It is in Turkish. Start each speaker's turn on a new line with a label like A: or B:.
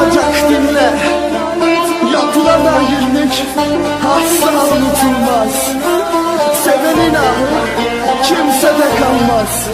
A: olacak dinle Yapılan hainlik asla unutulmaz. Sevenin ahı kimse de kalmaz.